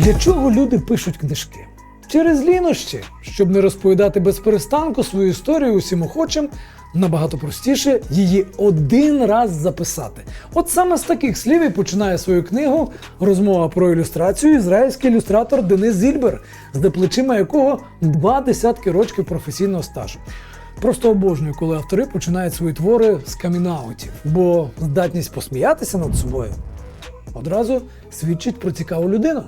Для чого люди пишуть книжки? Через лінощі, щоб не розповідати без перестанку свою історію усім охочим, набагато простіше її один раз записати. От саме з таких слів і починає свою книгу розмова про ілюстрацію ізраїльський ілюстратор Денис Зільбер, з плечима якого два десятки років професійного стажу. Просто обожнюю, коли автори починають свої твори з камінаутів, бо здатність посміятися над собою одразу свідчить про цікаву людину.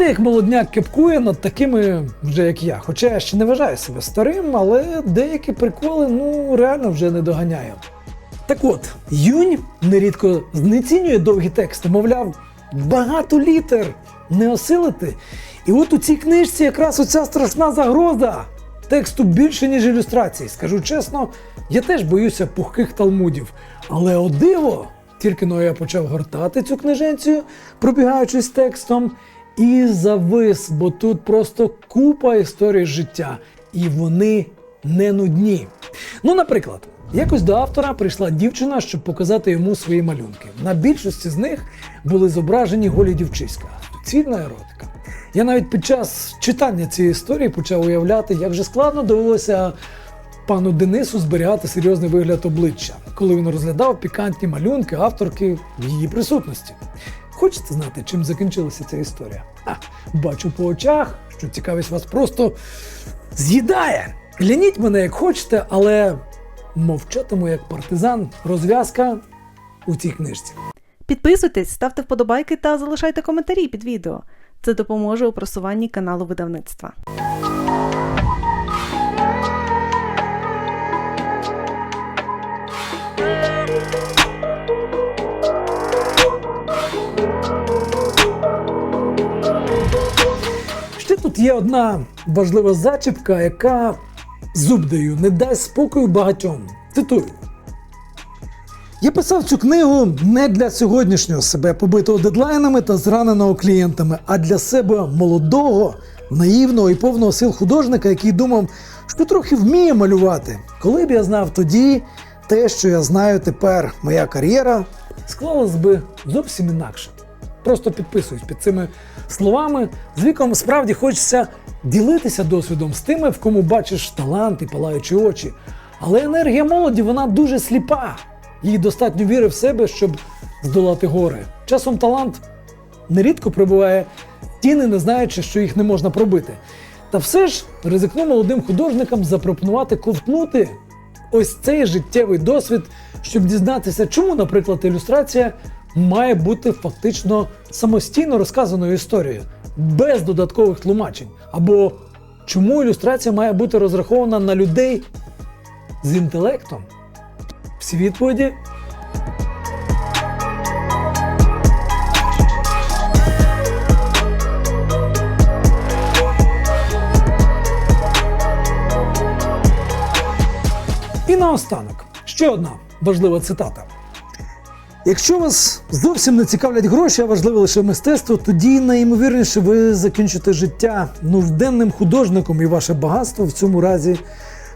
Знаєте, як молодняк кепкує над такими вже як я. Хоча я ще не вважаю себе старим, але деякі приколи ну реально вже не доганяю. Так от, Юнь нерідко знецінює довгі тексти, мовляв, багато літер не осилити. І от у цій книжці якраз оця страшна загроза. Тексту більше, ніж ілюстрацій. Скажу чесно, я теж боюся пухких талмудів. Але о диво, тільки но я почав гортати цю книженцію, пробігаючись текстом, і завис, бо тут просто купа історій життя, і вони не нудні. Ну, наприклад, якось до автора прийшла дівчина, щоб показати йому свої малюнки. На більшості з них були зображені голі дівчиська, суцільна еротика. Я навіть під час читання цієї історії почав уявляти, як же складно довелося пану Денису зберігати серйозний вигляд обличчя, коли він розглядав пікантні малюнки авторки в її присутності. Хочете знати, чим закінчилася ця історія? А, бачу по очах, що цікавість вас просто з'їдає. Кляніть мене як хочете, але мовчатиму як партизан. Розв'язка у цій книжці. Підписуйтесь, ставте вподобайки та залишайте коментарі під відео. Це допоможе у просуванні каналу видавництва. Ще тут є одна важлива зачіпка, яка зуб даю, не дасть спокою багатьом. Цитую. Я писав цю книгу не для сьогоднішнього себе, побитого дедлайнами та зраненого клієнтами, а для себе молодого, наївного і повного сил художника, який думав, що трохи вміє малювати. Коли б я знав тоді те, що я знаю тепер, моя кар'єра склалась би зовсім інакше. Просто підписуюсь під цими словами. З віком справді хочеться ділитися досвідом з тими, в кому бачиш талант і палаючі очі. Але енергія молоді вона дуже сліпа. Їй достатньо віри в себе, щоб здолати гори. Часом талант нерідко прибуває тіни, не знаючи, що їх не можна пробити. Та все ж ризикну молодим художникам запропонувати ковтнути ось цей життєвий досвід, щоб дізнатися, чому, наприклад, ілюстрація має бути фактично самостійно розказаною історією, без додаткових тлумачень. Або чому ілюстрація має бути розрахована на людей з інтелектом? Всі відповіді І наостанок ще одна важлива цитата. Якщо вас зовсім не цікавлять гроші, а важливе лише мистецтво, тоді найімовірніше ви закінчите життя нужденним художником, і ваше багатство в цьому разі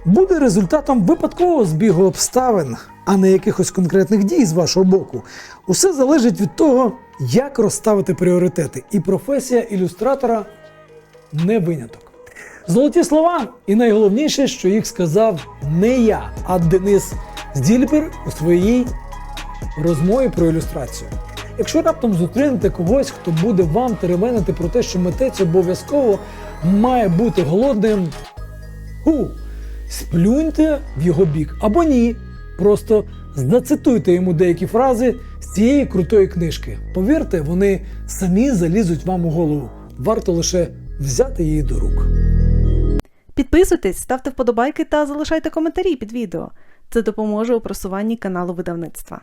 буде результатом випадкового збігу обставин, а не якихось конкретних дій з вашого боку. Усе залежить від того, як розставити пріоритети. І професія ілюстратора не виняток. Золоті слова, і найголовніше, що їх сказав не я, а Денис Здільбер у своїй розмові про ілюстрацію. Якщо раптом зустрінете когось, хто буде вам теревенити про те, що митець обов'язково має бути голодним, ху, сплюньте в його бік або ні. Просто зацитуйте йому деякі фрази з цієї крутої книжки. Повірте, вони самі залізуть вам у голову. Варто лише взяти її до рук. Підписуйтесь, ставте вподобайки та залишайте коментарі під відео. Це допоможе у просуванні каналу видавництва.